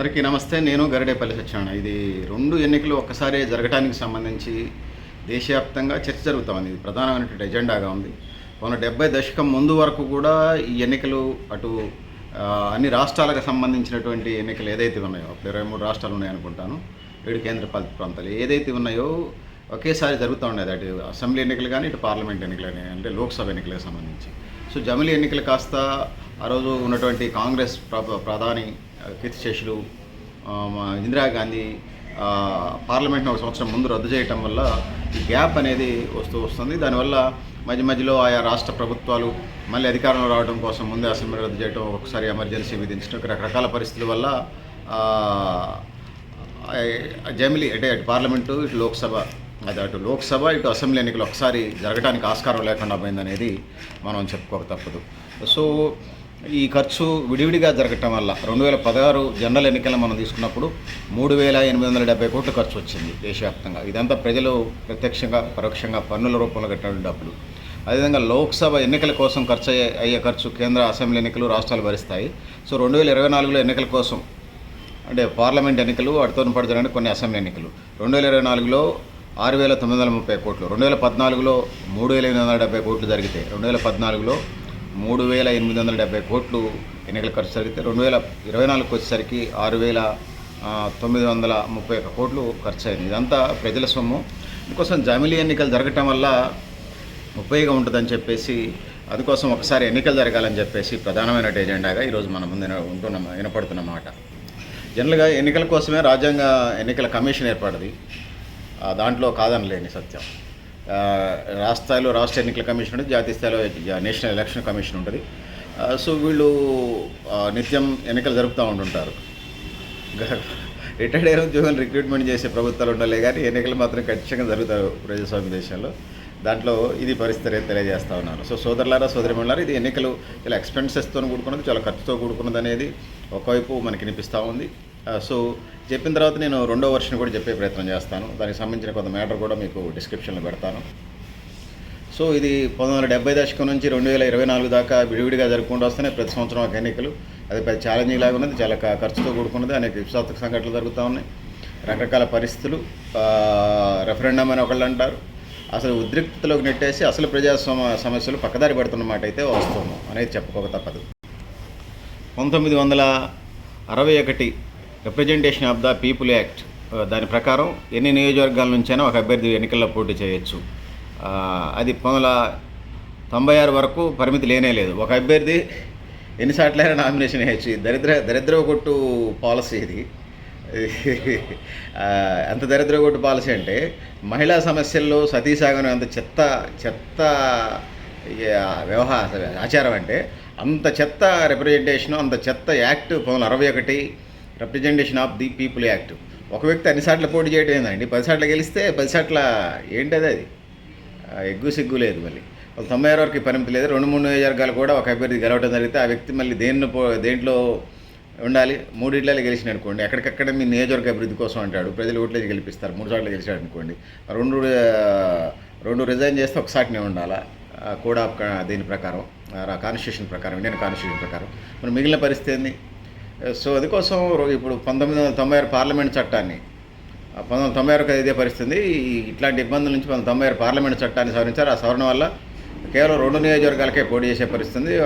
అందరికీ నమస్తే నేను గరిడేపల్లి సత్యనారాయణ. ఇది రెండు ఎన్నికలు ఒక్కసారి జరగడానికి సంబంధించి దేశవ్యాప్తంగా చర్చ జరుగుతా ఉంది. ఇది ప్రధానమైనటువంటి ఎజెండాగా ఉంది. మన డెబ్బై దశకం ముందు వరకు కూడా ఈ ఎన్నికలు అటు అన్ని రాష్ట్రాలకు సంబంధించినటువంటి ఎన్నికలు ఏదైతే ఉన్నాయో అప్పుడు ఇరవై మూడు రాష్ట్రాలు ఉన్నాయనుకుంటాను ఏడు కేంద్ర పాలిత ప్రాంతాలు ఏదైతే ఉన్నాయో ఒకేసారి జరుగుతూ ఉండేది. అటు అసెంబ్లీ ఎన్నికలు కానీ ఇటు పార్లమెంట్ ఎన్నికలు కానీ అంటే లోక్సభ ఎన్నికలకు సంబంధించి. సో జమిలీ ఎన్నికలు కాస్త ఆ రోజు ఉన్నటువంటి కాంగ్రెస్ ప్ర- ప్రధాని కీర్తిశేషులు ఇందిరాగాంధీ పార్లమెంట్ను ఒక సంవత్సరం ముందు రద్దు చేయటం వల్ల ఈ గ్యాప్ అనేది వస్తూ వస్తుంది. దానివల్ల మధ్య మధ్యలో ఆయా రాష్ట్ర ప్రభుత్వాలు మళ్ళీ అధికారంలో రావడం కోసం ముందే అసెంబ్లీ రద్దు చేయడం ఒకసారి ఎమర్జెన్సీ విధించడం రకరకాల పరిస్థితుల వల్ల జమిలి అంటే అటు పార్లమెంటు ఇటు లోక్సభ అది అటు లోక్సభ ఇటు అసెంబ్లీ ఎన్నికలు ఒకసారి జరగడానికి ఆస్కారం లేకుండా పోయిందనేది మనం చెప్పుకోక తప్పదు. సో ఈ ఖర్చు విడివిడిగా జరగటం వల్ల రెండు వేల పదహారు జనరల్ ఎన్నికలను మనం తీసుకున్నప్పుడు మూడు వేల ఎనిమిది వందల డెబ్బై కోట్లు ఖర్చు వచ్చింది దేశవ్యాప్తంగా. ఇదంతా ప్రజలు ప్రత్యక్షంగా పరోక్షంగా పన్నుల రూపంలో కట్టిన డబ్బులు. అదేవిధంగా లోక్సభ ఎన్నికల కోసం ఖర్చు అయ్యే అయ్యే ఖర్చు కేంద్ర అసెంబ్లీ ఎన్నికలు రాష్ట్రాలు భరిస్తాయి. సో రెండు వేల ఇరవై నాలుగులో ఎన్నికల కోసం అంటే పార్లమెంట్ ఎన్నికలు వాటితో పాటు జరిగిన కొన్ని అసెంబ్లీ ఎన్నికలు. రెండు వేల ఇరవై నాలుగులో ఆరు వేల తొమ్మిది వందల ముప్పై కోట్లు రెండు వేల పద్నాలుగులో మూడు వేల ఎనిమిది వందల డెబ్బై కోట్లు జరిగితే రెండు వేల పద్నాలుగులో మూడు వేల ఎనిమిది వందల డెబ్బై కోట్లు ఎన్నికల ఖర్చు జరిగితే రెండు వేల ఇరవై నాలుగుకి వచ్చేసరికి ఆరు వేల తొమ్మిది వందల ముప్పై ఒక్క కోట్లు ఖర్చు అయింది ఇదంతా ప్రజల సొమ్ము. అందుకోసం జామిలీ ఎన్నికలు జరగటం వల్ల ఉపయోగం ఉంటుందని చెప్పేసి అందుకోసం ఒకసారి ఎన్నికలు జరగాలని చెప్పేసి ప్రధానమైన ఎజెండాగా ఈరోజు మన ముందు ఉంటున్న వినపడుతున్న మాట. జనరల్గా ఎన్నికల కోసమే రాజ్యాంగ ఎన్నికల కమిషన్ ఏర్పడింది. దాంట్లో దాంట్లో కాదనలేని సత్యం. రాష్ట్ర స్థాయిలో రాష్ట్ర ఎన్నికల కమిషన్ ఉంటుంది జాతీయ స్థాయిలో నేషనల్ ఎలక్షన్ కమిషన్ ఉంటుంది. సో వీళ్ళు నిత్యం ఎన్నికలు జరుపుతూ ఉంటుంటారు. రిటైర్డ్ అయిన ఉద్యోగులు రిక్రూట్మెంట్ చేసే ప్రభుత్వాలు ఉండాలి కానీ ఎన్నికలు మాత్రం ఖచ్చితంగా జరుగుతారు ప్రజాస్వామ్య దేశంలో. దాంట్లో ఇది పరిస్థితి అనేది తెలియజేస్తా ఉన్నారు సో సోదరులారా సోదరిమణులారా ఇది ఎన్నికలు చాలా ఎక్స్పెన్సెస్తో కూడుకున్నది చాలా ఖర్చుతో కూడుకున్నది అనేది ఒకవైపు మనకి వినిపిస్తూ ఉంది. Uh, సో చెప్పిన తర్వాత నేను రెండో వర్షన్ కూడా చెప్పే ప్రయత్నం చేస్తాను. దానికి సంబంధించిన కొంత మ్యాటర్ కూడా మీకు డిస్క్రిప్షన్లో పెడతాను. సో ఇది పంతొమ్మిది వందల డెబ్బై దశకం నుంచి రెండు వేల ఇరవై నాలుగు దాకా విడివిడిగా జరుపుకుంటూ వస్తున్నాయి ప్రతి సంవత్సరం ఒక ఎన్నికలు. అది పెద్ద ఛాలెంజింగ్ లాగా ఉన్నది చాలా ఖర్చుతో కూడుకున్నది అనేక విషాత్మక సంఘటనలు జరుగుతూ ఉన్నాయి. రకరకాల పరిస్థితులు uh, రెఫరెండం అని ఒకళ్ళు అంటారు. అసలు ఉద్రిక్తలోకి నెట్టేసి అసలు ప్రజాస్వామ్య సమస్యలు పక్కదారి పడుతున్న మాట అయితే వస్తాము అనేది చెప్పుకోక తప్పదు. పంతొమ్మిది వందల అరవై ఒకటి representation of the people act దాని ప్రకారం ఎన్ని నియోజకవర్గాల నుంచైనా ఒక అభ్యర్థి ఎన్నికల్లో పోటీ చేయొచ్చు. అది పంతొమ్మిది వందల తొంభై ఆరు వరకు పరిమితి లేనే లేదు. ఒక అభ్యర్థి ఎన్నిసార్లైనా నామినేషన్ వేయచ్చు. ఈ దరిద్ర దరిద్ర కొట్టు పాలసీ ఇది. ఎంత దరిద్ర కొట్టు పాలసీ అంటే మహిళా సమస్యల్లో సతీసాగరం అంత చెత్త చెత్త వ్యవహార ఆచారం అంటే అంత చెత్త రిప్రజెంటేషను అంత చెత్త యాక్ట్ పంతొమ్మిది అరవై ఒకటి representation of the people act ఒక వ్యక్తి అన్నిసార్లు పోటీ చేయడం ఏందండి? పదిసార్లు గెలిస్తే పదిసార్ల ఏంటది అది? ఎగ్గు సిగ్గు లేదు మళ్ళీ. వాళ్ళు తొంభై ఆరు వరకు పరిమితి లేదు. రెండు మూడు నియోజకవర్గాలు కూడా ఒక అభ్యర్థి గెలవడం జరిగితే ఆ వ్యక్తి మళ్ళీ దేన్ని పో దేంట్లో ఉండాలి? మూడిట్లలో గెలిచిన అనుకోండి. ఎక్కడికక్కడ మీ నియోజకవర్గ అభివృద్ధి కోసం అంటాడు. ప్రజలు ఓట్లేసి గెలిపిస్తారు. మూడు సార్లు గెలిచాడు అనుకోండి. రెండు రెండు రిజైన్ చేస్తే ఒకసారినే ఉండాలా? కూడా దీని ప్రకారం కాన్స్టిట్యూషన్ ప్రకారం ఇండియన్ కాన్స్టిట్యూషన్ ప్రకారం. మరి మిగిలిన పరిస్థితి ఏంది? Eh, సో అందుకోసం ఇప్పుడు పంతొమ్మిది వందల తొంభై ఆరు పార్లమెంట్ చట్టాన్ని పంతొమ్మిది వందల తొంభై ఆరుకు ఇదే పరిస్థితి ఈ- ఇట్లాంటి ఇబ్బందుల నుంచి పంతొమ్మిది తొంభై ఆరు పార్లమెంట్ చట్టాన్ని సవరించారు. ఆ సవరణ వల్ల కేవలం రెండు నియోజకవర్గాలకే పోటీ చేసే పరిస్థితి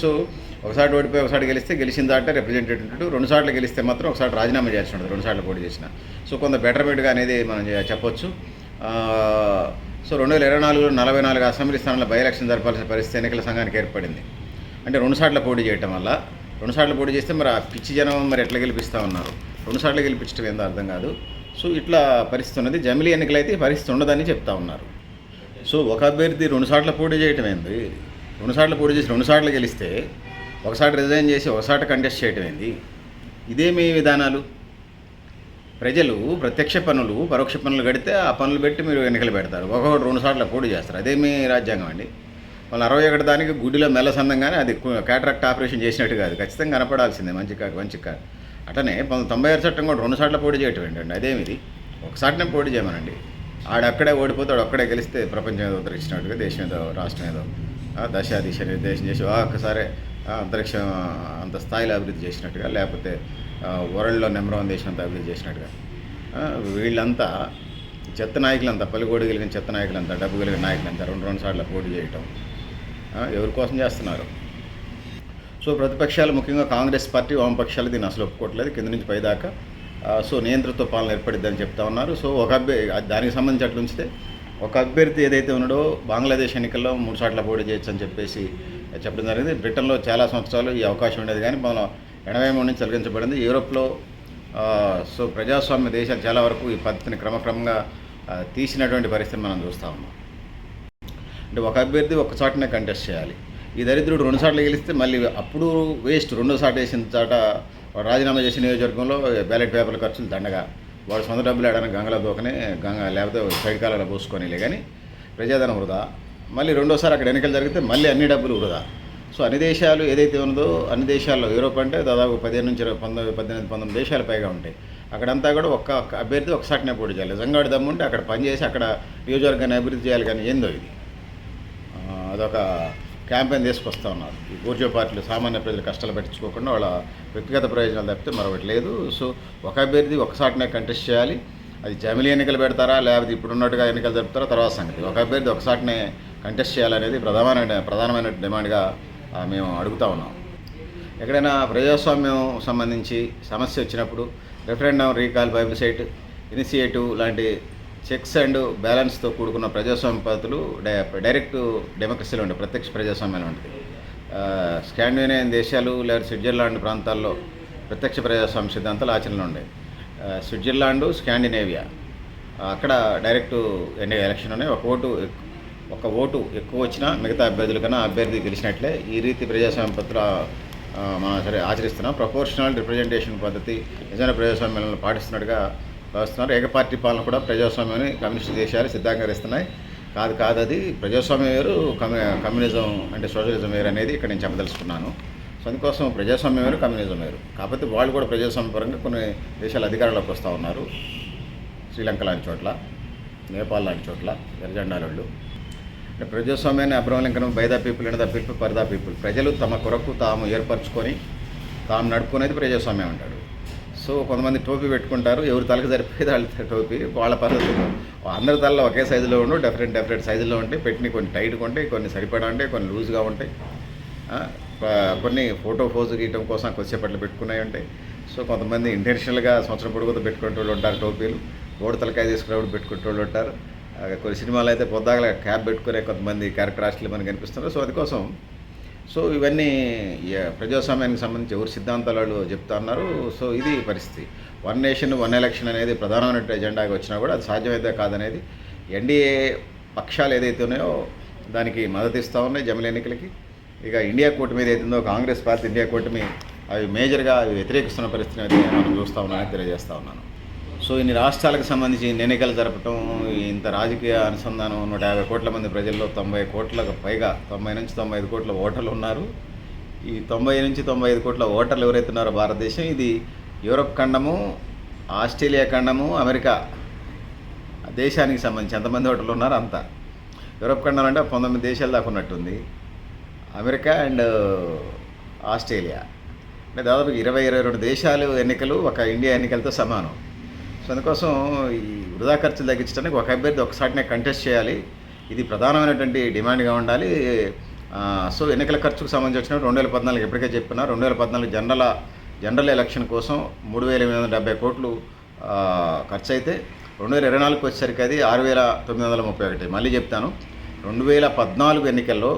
సో ఒకసారి ఓడిపోయి ఒకసారి గెలిస్తే గెలిచిన దాంట్లో రిప్రజెంటేటివ్ రెండు సార్లు గెలిస్తే మాత్రం ఒకసారి రాజీనామా చేయాల్సి ఉంటుంది రెండు సార్లు పోటీ చేసిన. సో కొంత బెటర్మెంట్గా అనేది మనం చెప్పొచ్చు. సో రెండు వేల ఇరవై నాలుగులో నలభై నాలుగు అసెంబ్లీ స్థానాల బై ఎలక్షన్ జరపాల్సిన పరిస్థితి ఎన్నికల సంఘానికి ఏర్పడింది. అంటే రెండు సార్లు పోటీ చేయటం వల్ల రెండు సార్లు పోటీ చేస్తే మరి ఆ పిచ్చి జనం మరి ఎట్లా గెలిపిస్తూ ఉన్నారు? రెండు సార్లు గెలిపించడం ఏందో అర్థం కాదు. సో ఇట్లా పరిస్థితి ఉన్నది. జమిలీ ఎన్నికలైతే పరిస్థితి ఉండదని చెప్తా ఉన్నారు. సో ఒక అభ్యర్థి రెండు సార్లు పోటీ చేయటం ఏంది? రెండు సార్లు పోటీ చేసి రెండు సార్లు గెలిస్తే ఒకసారి రిజైన్ చేసి ఒకసారి కంటెస్ట్ చేయటం ఏంది? ఇదేమి విధానాలు? ప్రజలు ప్రత్యక్ష పనులు పరోక్ష పనులు కడితే ఆ పనులు పెట్టి మీరు ఎన్నికలు పెడతారు. ఒకటి రెండు సార్లు పోటీ చేస్తారు. అదేమి రాజ్యాంగం అండి? వాళ్ళు అరవై ఒకటి దానికి గుడిలో మెల్లసందంగానే అది క్యాటరాక్ట్ ఆపరేషన్ చేసినట్టు కాదు. ఖచ్చితంగా కనపడాల్సిందే. మంచి కా మంచి కాదు అటనే పంతొమ్మిది తొంభై ఆరు చట్టం కూడా రెండు సార్లు పోటీ చేయటం ఏంటండి అదేమిది ఒకసారినే పోటీ చేయమనండి. ఆడక్కడే ఓడిపోతాడు అక్కడే గెలిస్తే ప్రపంచం ఏదో ఉద్ధరించినట్టుగా దేశం ఏదో రాష్ట్రం ఏదో దశ దిశ నిర్దేశం చేసి ఒక్కసారి అంతరిక్షం అంత స్థాయిలో అభివృద్ధి చేసినట్టుగా లేకపోతే వరల్డ్లో నెంబర్ వన్ దేశం అంతా అభివృద్ధి చేసినట్టుగా వీళ్ళంతా చెత్త నాయకులంతా పలుకోడి కలిగిన చెత్త నాయకులంతా డబ్బు కలిగిన నాయకులంతా రెండు రెండు సార్లు పోటీ చేయటం ఎవరి కోసం చేస్తున్నారు? సో ప్రతిపక్షాలు ముఖ్యంగా కాంగ్రెస్ పార్టీ వామపక్షాలు దీన్ని అసలు ఒప్పుకోవట్లేదు కింద నుంచి పైదాకా. సో నియంత్రిత పాలన ఏర్పడిద్దని చెప్తా ఉన్నారు. సో ఒక అభ్యర్థి దానికి సంబంధించి అట్లా ఉంచితే ఒక అభ్యర్థి ఏదైతే ఉన్నాడో బంగ్లాదేశ్ ఎన్నికల్లో మూడు సార్లు పోటీ చేయొచ్చు అని చెప్పేసి చెప్పడం జరిగింది. బ్రిటన్లో చాలా సంవత్సరాలు ఈ అవకాశం ఉండేది కానీ మనం ఎనభై మూడు నుంచి తొలగించబడింది. యూరోప్లో సో ప్రజాస్వామ్య దేశాలు చాలా వరకు ఈ పద్ధతిని క్రమక్రమంగా తీసినటువంటి పరిస్థితి మనం చూస్తూ ఉన్నాం. అంటే ఒక అభ్యర్థి ఒక చోటనే కంటెస్ట్ చేయాలి. ఈ దరిద్రుడు రెండు సార్లు గెలిస్తే మళ్ళీ అప్పుడు వేస్ట్ రెండో సార్లు వేసిన చోట రాజీనామా చేసిన నియోజకవర్గంలో బ్యాలెట్ పేపర్ల ఖర్చులు దండగా. వాడు సొంత డబ్బులు ఆడడానికి గంగలో దూకనే గంగ లేకపోతే సైడ్ కాలంలో పోసుకొనిలే కానీ ప్రజాధనం వృధా. మళ్ళీ రెండోసారి అక్కడ ఎన్నికలు జరిగితే మళ్ళీ అన్ని డబ్బులు వృధా. సో అన్ని దేశాలు ఏదైతే ఉందో అన్ని దేశాల్లో యూరోప్ అంటే దాదాపు పదిహేను నుంచి ఇరవై పంతొమ్మిది పద్దెనిమిది పంతొమ్మిది దేశాలు పైగా ఉంటాయి. అక్కడంతా కూడా ఒక్క అభ్యర్థి ఒకసారినే పోటీ చేయాలి. నిజంగా దమ్ముంటే అక్కడ పనిచేసి అక్కడ నియోజకవర్గాన్ని అభివృద్ధి చేయాలి కానీ ఏందో ఇది. అదొక క్యాంపెయిన్ తీసుకొస్తా ఉన్నారు. ఈ గూర్జో పార్టీలు సామాన్య ప్రజలు కష్టాలు పెట్టించుకోకుండా వాళ్ళ వ్యక్తిగత ప్రయోజనాలు తప్పితే మరొకటి లేదు. సో ఒక అభ్యర్థి ఒకసారినే కంటెస్ట్ చేయాలి. అది జమిలీ ఎన్నికలు పెడతారా? లేకపోతే ఇప్పుడు ఉన్నట్టుగా ఎన్నికలు జరుపుతారా? తర్వాత సంగతి. ఒక అభ్యర్థి ఒకసాటినే కంటెస్ట్ చేయాలనేది ప్రధానమైన ప్రధానమైన డిమాండ్గా మేము అడుగుతా ఉన్నాం. ఎక్కడైనా ప్రజాస్వామ్యం సంబంధించి సమస్య వచ్చినప్పుడు రెఫరెండం రీకాల్ వెబ్సైట్ ఇనిషియేటివ్ లాంటి చెక్స్ అండ్ బ్యాలెన్స్తో కూడుకున్న ప్రజాస్వామ్య పద్ధతులు డై- డైరెక్ట్ డెమోక్రసీలో ఉంటాయి ప్రత్యక్ష ప్రజాస్వామ్యం ఉంటుంది స్కాండినేవియన్ దేశాలు లేదా స్విట్జర్లాండ్ ప్రాంతాల్లో ప్రత్యక్ష ప్రజాస్వామ్య సిద్ధాంతాలు ఆచరణలో ఉన్నాయి స్విట్జర్లాండ్ స్కాండినేవియా. అక్కడ డైరెక్ట్ ఎన్ని ఎలక్షన్ ఉన్నాయి? ఒక ఓటు ఒక ఓటు ఎక్కువ వచ్చినా మిగతా అభ్యర్థుల కన్నా అభ్యర్థి గెలిచినట్లే ఈ రీతి ప్రజాస్వామ్య పత్ర మనం సరే ఆచరిస్తున్నాం. ప్రపోర్షనల్ రిప్రజెంటేషన్ పద్ధతి నిజమైన ప్రజాస్వామ్యాలను పాటిస్తున్నట్టుగా భావిస్తున్నారు. ఏకపార్టీ పాలన కూడా ప్రజాస్వామ్యాన్ని కమ్యూనిస్ట్ దేశాలు సిద్ధాంగరిస్తున్నాయి కాదు కాదు అది ప్రజాస్వామ్యం వేరు కమ్యూనిజం అంటే సోషలిజం వేరు అనేది ఇక్కడ నేను చెప్పదలుచుకున్నాను. సో అందుకోసం ప్రజాస్వామ్యం వేరు కమ్యూనిజం వేరు. కాకపోతే వాళ్ళు కూడా ప్రజాస్వామ్య పరంగా కొన్ని దేశాలు అధికారంలోకి వస్తూ ఉన్నారు. శ్రీలంక లాంటి చోట్ల నేపాల్ లాంటి చోట్ల ఎర్రజెండాలు అంటే ప్రజాస్వామ్యాన్ని Abraham Lincoln by the people and the people for the people. ప్రజలు తమ కొరకు తాము ఏర్పరచుకొని తాము నడుపుకునేది ప్రజాస్వామ్యం అంటారు. సో కొంతమంది టోపీ పెట్టుకుంటారు ఎవరి తలకు సరిపోయేది వాళ్ళ టోపీ వాళ్ళ పద్ధతులు. అందరి తలలో ఒకే సైజులో ఉండు డిఫరెంట్ డిఫరెంట్ సైజులో ఉంటాయి పెట్టిన కొన్ని టైట్గా ఉంటాయి కొన్ని సరిపడా ఉంటాయి కొన్ని లూజ్గా ఉంటాయి. కొన్ని ఫోటో ఫోజు గీయటం కోసం కొద్దిసేపట్లు పెట్టుకున్నాయి ఉంటాయి. సో కొంతమంది ఇంటెన్షనల్గా సంవత్సరం పొడుగుతో పెట్టుకునే వాళ్ళు ఉంటారు టోపీలు. ఓడి తలకాయ తీసుకునేప్పుడు పెట్టుకునే వాళ్ళు ఉంటారు. కొన్ని సినిమాలు అయితే పొద్దాగల క్యాప్ పెట్టుకునే కొంతమంది క్యారెక్టర్ ఆర్టిస్టులు మనకు కనిపిస్తున్నారు. సో అందుకోసం సో ఇవన్నీ ప్రజాస్వామ్యానికి సంబంధించి ఎవరు సిద్ధాంతాలు వాళ్ళు చెప్తా ఉన్నారు సో ఇది పరిస్థితి. వన్ నేషన్ వన్ ఎలక్షన్ అనేది ప్రధానమైన ఎజెండాగా వచ్చినా కూడా అది సాధ్యమైతే కాదనేది ఎన్డీఏ పక్షాలు ఏదైతే ఉన్నాయో దానికి మద్దతు ఇస్తూ ఉన్నాయి జమిలి ఎన్నికలకి. ఇక ఇండియా కూటమి ఏదైతుందో ఉందో కాంగ్రెస్ పార్టీ ఇండియా కూటమి అవి మేజర్గా అవి వ్యతిరేకిస్తున్న పరిస్థితిని అయితే మనం చూస్తూ ఉన్నానని తెలియజేస్తూ ఉన్నాను. సో ఇన్ని రాష్ట్రాలకు సంబంధించి ఎన్నికలు జరపటం ఇంత రాజకీయ అనుసంధానం నూట యాభై కోట్ల మంది ప్రజల్లో తొంభై కోట్లకు పైగా తొంభై నుంచి తొంభై ఐదు కోట్ల ఓటర్లు ఉన్నారు. ఈ తొంభై నుంచి తొంభై ఐదు కోట్ల ఓటర్లు ఎవరైతే ఉన్నారో భారతదేశం ఇది యూరప్ ఖండము ఆస్ట్రేలియా ఖండము అమెరికా దేశానికి సంబంధించి ఎంతమంది ఓటర్లు ఉన్నారో అంత. యూరప్ ఖండం అంటే పంతొమ్మిది దేశాల దాకా ఉన్నట్టుంది. America and Australia. అంటే దాదాపు ఇరవై ఇరవై రెండు దేశాలు ఎన్నికలు ఒక ఇండియా ఎన్నికలతో సమానం. అందుకోసం ఈ వృధా ఖర్చులు తగ్గించడానికి ఒక అభ్యర్థి ఒకసారినే కంటెస్ట్ చేయాలి. ఇది ప్రధానమైనటువంటి డిమాండ్గా ఉండాలి. సో ఎన్నికల ఖర్చుకు సంబంధించిన రెండు వేల పద్నాలుగు ఎప్పటికే చెప్పిన రెండు వేల పద్నాలుగు జనరల్ జనరల్ ఎలక్షన్ కోసం మూడు వేల ఎనిమిది వందల డెబ్బై కోట్లు ఖర్చు అయితే రెండు వేల ఇరవై నాలుగుకి వచ్చేసరికి అది ఆరు వేల తొమ్మిది వందల ముప్పై ఒకటి. మళ్ళీ చెప్తాను. రెండు వేల పద్నాలుగు ఎన్నికల్లో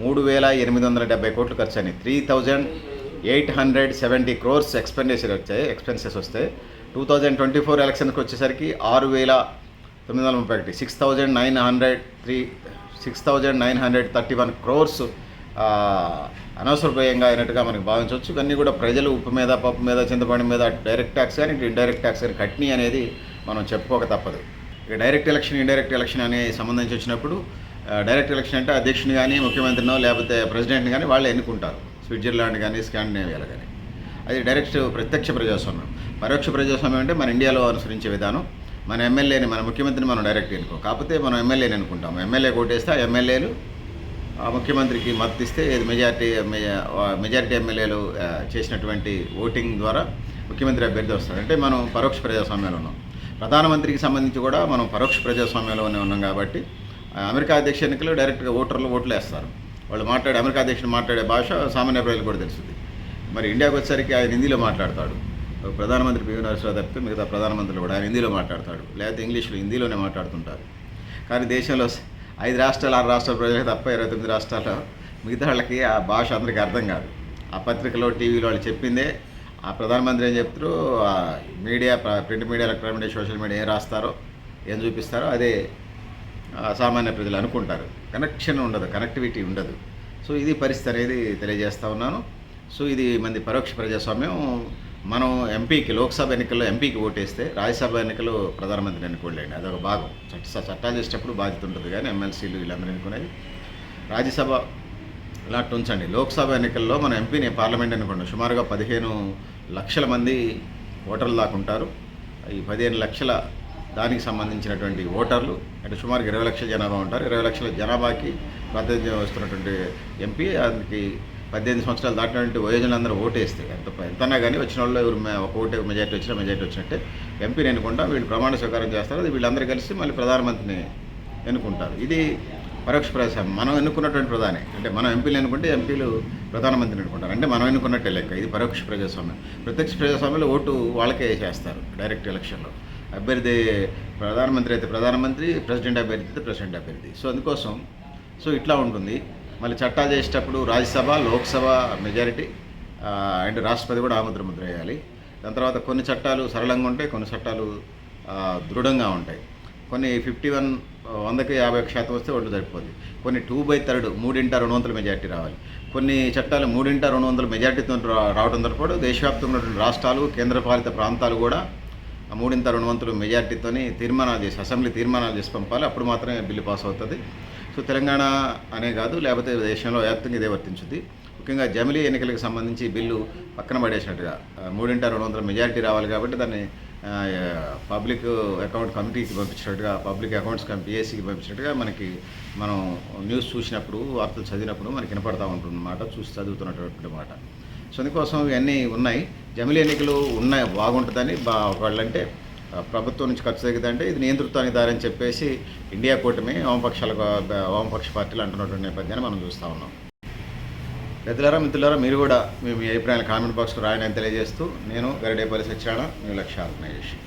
మూడు వేల ఎనిమిది వందల డెబ్బై కోట్లు ఖర్చు అయినాయి. Three thousand eight hundred seventy crores expenditure వచ్చాయి ఎక్స్పెన్సెస్ వస్తాయి టూ థౌజండ్ ట్వంటీ ఫోర్ ఎలక్షన్కి వచ్చేసరికి ఆరు వేల తొమ్మిది వందల ముప్పై ఒకటి six thousand nine hundred three six thousand nine hundred thirty one crores అనవసరప్రాయంగా అయినట్టుగా మనకి భావించవచ్చు. ఇవన్నీ కూడా ప్రజలు ఉప్పు మీద పప్పు మీద చింతపండు మీద డైరెక్ట్ ట్యాక్స్ కానీ ఇండైరెక్ట్ ట్యాక్స్ కానీ కట్నీ అనేది మనం చెప్పుకోక తప్పదు. ఇక డైరెక్ట్ ఎలక్షన్ ఇండైరెక్ట్ ఎలక్షన్ అనే సంబంధించి వచ్చినప్పుడు డైరెక్ట్ ఎలక్షన్ అంటే అధ్యక్షుని కానీ ముఖ్యమంత్రినో లేకపోతే ప్రెసిడెంట్ని కానీ వాళ్ళు ఎన్నుకుంటారు. స్విట్జర్లాండ్ కానీ స్కాండినేవియాలు కానీ అది డైరెక్ట్ ప్రత్యక్ష ప్రజాస్వామ్యం. పరోక్ష ప్రజాస్వామ్యం అంటే మన ఇండియాలో అనుసరించే విధానం. మన ఎమ్మెల్యేని మన ముఖ్యమంత్రిని మనం డైరెక్ట్ ఎన్నుకో. కాకపోతే మనం ఎమ్మెల్యేని అనుకుంటాం ఎమ్మెల్యే ఓటేస్తే ఆ ఎమ్మెల్యేలు ఆ ముఖ్యమంత్రికి మద్దతు ఇస్తే ఇది మెజారిటీ మెజారిటీ ఎమ్మెల్యేలు చేసినటువంటి ఓటింగ్ ద్వారా ముఖ్యమంత్రి అభ్యర్థి వస్తాడు అంటే మనం పరోక్ష ప్రజాస్వామ్యంలో ఉన్నాం. ప్రధానమంత్రికి సంబంధించి కూడా మనం పరోక్ష ప్రజాస్వామ్యంలోనే ఉన్నాం కాబట్టి అమెరికా అధ్యక్ష ఎన్నికలు డైరెక్ట్గా ఓటర్లు ఓట్లు వేస్తారు వాళ్ళు మాట్లాడే అమెరికా అధ్యక్షుడు మాట్లాడే భాష సామాన్య ప్రజలు కూడా తెలుస్తుంది. మరి ఇండియాకి వచ్చేసరికి ఆయన హిందీలో మాట్లాడతాడు. ప్రధానమంత్రి పివి నరసింహరావు తప్పితే మిగతా ప్రధానమంత్రులు కూడా ఆయన హిందీలో మాట్లాడతాడు. లేకపోతే ఇంగ్లీష్లో హిందీలోనే మాట్లాడుతుంటారు. కానీ దేశంలో ఐదు రాష్ట్రాలు ఆరు రాష్ట్రాల ప్రజలకు తప్ప ఇరవై తొమ్మిది రాష్ట్రాల్లో మిగతా వాళ్ళకి ఆ భాష అందరికీ అర్థం కాదు. ఆ పత్రికలో టీవీలో వాళ్ళు చెప్పిందే ఆ ప్రధానమంత్రి ఏం చెప్తారు? ఆ మీడియా ప్ర- print media electronic media social media ఏం రాస్తారో ఏం చూపిస్తారో అదే సామాన్య ప్రజలు అనుకుంటారు. కనెక్షన్ ఉండదు కనెక్టివిటీ ఉండదు. సో ఇది పరిస్థితి అనేది తెలియజేస్తూ ఉన్నాను. సో ఇది మంది పరోక్ష ప్రజాస్వామ్యం. మనం ఎంపీకి లోక్సభ ఎన్నికల్లో ఎంపీకి ఓటేస్తే రాజ్యసభ ఎన్నికలు ప్రధానమంత్రిని ఎన్నుకోలేండి. అదొక భాగం. చట్ట చట్టాలు చేసేటప్పుడు బాధ్యత ఉంటుంది కానీ ఎమ్మెల్సీలు వీళ్ళందరూ ఎన్నుకునేది రాజ్యసభ ఇలాంటి ఉంచండి. లోక్సభ ఎన్నికల్లో మన ఎంపీని పార్లమెంట్ ఎన్నుకోండి. సుమారుగా పదిహేను లక్షల మంది ఓటర్లు దాకా ఉంటారు. ఈ పదిహేను లక్షల దానికి సంబంధించినటువంటి ఓటర్లు అంటే సుమారుగా ఇరవై లక్షల జనాభా ఉంటారు. ఇరవై లక్షల జనాభాకి ప్రాతినిధ్యం వస్తున్నటువంటి ఎంపీ దానికి పద్దెనిమిది సంవత్సరాలు దాటినటువంటి వయోజనులందరూ ఓటేస్తే ఎంత ఎంతన్నా కానీ వచ్చిన వాళ్ళు ఎవరు ఒక ఓటే మెజార్టీ వచ్చినా మెజార్టీ వచ్చినట్టే ఎంపీని ఎన్నుకుంటా వీళ్ళు ప్రమాణ స్వీకారం చేస్తారు. అది వీళ్ళందరూ కలిసి మళ్ళీ ప్రధానమంత్రిని ఎన్నుకుంటారు. ఇది పరోక్ష ప్రజాస్వామ్యం. మనం ఎన్నుకున్నటువంటి ప్రధాని. అంటే మనం ఎంపీలు ఎన్నుకుంటే ఎంపీలు ప్రధానమంత్రిని ఎన్నుకుంటారు. అంటే మనం ఎన్నుకున్నట్టే లెక్క. ఇది పరోక్ష ప్రజాస్వామ్యం. ప్రత్యక్ష ప్రజాస్వామ్యంలో ఓటు వాళ్ళకే చేస్తారు డైరెక్ట్ ఎలక్షన్లో. అభ్యర్థి ప్రధానమంత్రి అయితే ప్రధానమంత్రి ప్రెసిడెంట్ అభ్యర్థి అయితే ప్రెసిడెంట్ అభ్యర్థి. సో అందుకోసం సో ఇట్లా ఉంటుంది. మళ్ళీ చట్టాలు చేసేటప్పుడు రాజ్యసభ లోక్సభ మెజారిటీ అండ్ రాష్ట్రపతి కూడా ఆముద్ర ముద్ర వేయాలి దాని తర్వాత కొన్ని చట్టాలు సరళంగా ఉంటాయి కొన్ని చట్టాలు దృఢంగా ఉంటాయి. కొన్ని ఫిఫ్టీ వన్ వందకి యాభై ఒక శాతం వస్తే ఓట్లు సరిపోద్ది. కొన్ని టూ బై థర్డ్ మూడింట రెండు వందల మెజార్టీ రావాలి. కొన్ని చట్టాలు మూడింట రెండు వందల మెజార్టీతో రా- రావడంతో పాటు దేశవ్యాప్తంగా ఉన్నటువంటి రాష్ట్రాలు కేంద్రపాలిత ప్రాంతాలు కూడా మూడింత రెండు వంతులు మెజార్టీతోని తీర్మానాలు చేసి అసెంబ్లీ తీర్మానాలు చేసి పంపాలి. అప్పుడు మాత్రమే బిల్లు పాస్ అవుతుంది. సో తెలంగాణ అనే కాదు లేకపోతే దేశంలో వ్యాప్తంగా ఇదే వర్తించుద్ది. ముఖ్యంగా జమిలీ ఎన్నికలకు సంబంధించి బిల్లు పక్కన పడేసినట్టుగా. మూడింట రెండు వందల మెజారిటీ రావాలి కాబట్టి దాన్ని పబ్లిక్ అకౌంట్ కమిటీకి పంపించినట్టుగా పబ్లిక్ అకౌంట్స్ కమి పిఎస్సికి పంపించినట్టుగా మనకి మనం న్యూస్ చూసినప్పుడు వార్తలు చదివినప్పుడు మనకి వినపడతా ఉంటుంది మాట చూసి చదువుతున్నటువంటి మాట. సో అందుకోసం ఇవన్నీ ఉన్నాయి. జమిలీ ఎన్నికలు ఉన్నాయి బాగుంటుందని బా ఒకళ్ళంటే ప్రభుత్వం నుంచి ఖర్చు తగ్గితే ఇది నియంతృత్వానికి దారని చెప్పేసి ఇండియా కూటమి వామపక్షాలకు వామపక్ష పార్టీలు అంటున్నటువంటి నేపథ్యాన్ని మనం చూస్తూ ఉన్నాం. పెద్దలారా మిత్రులారా మీరు కూడా మీ అభిప్రాయాలు కామెంట్ బాక్స్లో రాయని తెలియజేస్తూ నేను గరిడేపల్లి సత్యనారాయణ మీ లక్ష్య ఆర్గనైజేషన్